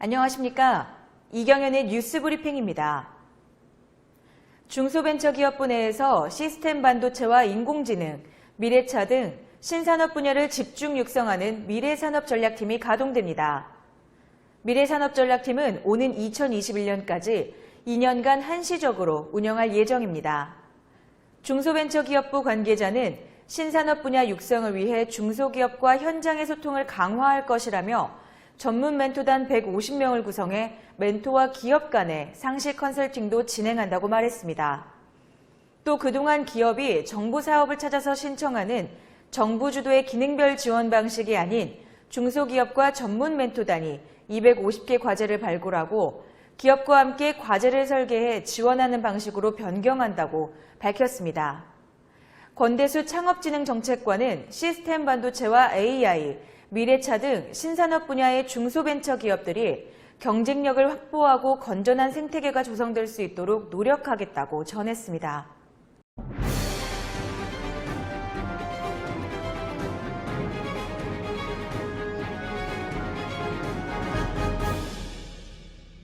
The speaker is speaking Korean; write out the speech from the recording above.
안녕하십니까. 이경현의 뉴스 브리핑입니다. 중소벤처기업부 내에서 시스템 반도체와 인공지능, 미래차 등 신산업 분야를 집중 육성하는 미래산업전략팀이 가동됩니다. 미래산업전략팀은 오는 2021년까지 2년간 한시적으로 운영할 예정입니다. 중소벤처기업부 관계자는 신산업 분야 육성을 위해 중소기업과 현장의 소통을 강화할 것이라며 전문 멘토단 150명을 구성해 멘토와 기업 간의 상시 컨설팅도 진행한다고 말했습니다. 또 그동안 기업이 정부 사업을 찾아서 신청하는 정부 주도의 기능별 지원 방식이 아닌 중소기업과 전문 멘토단이 250개 과제를 발굴하고 기업과 함께 과제를 설계해 지원하는 방식으로 변경한다고 밝혔습니다. 권대수 창업진흥정책관은 시스템 반도체와 AI, 미래차 등 신산업 분야의 중소벤처 기업들이 경쟁력을 확보하고 건전한 생태계가 조성될 수 있도록 노력하겠다고 전했습니다.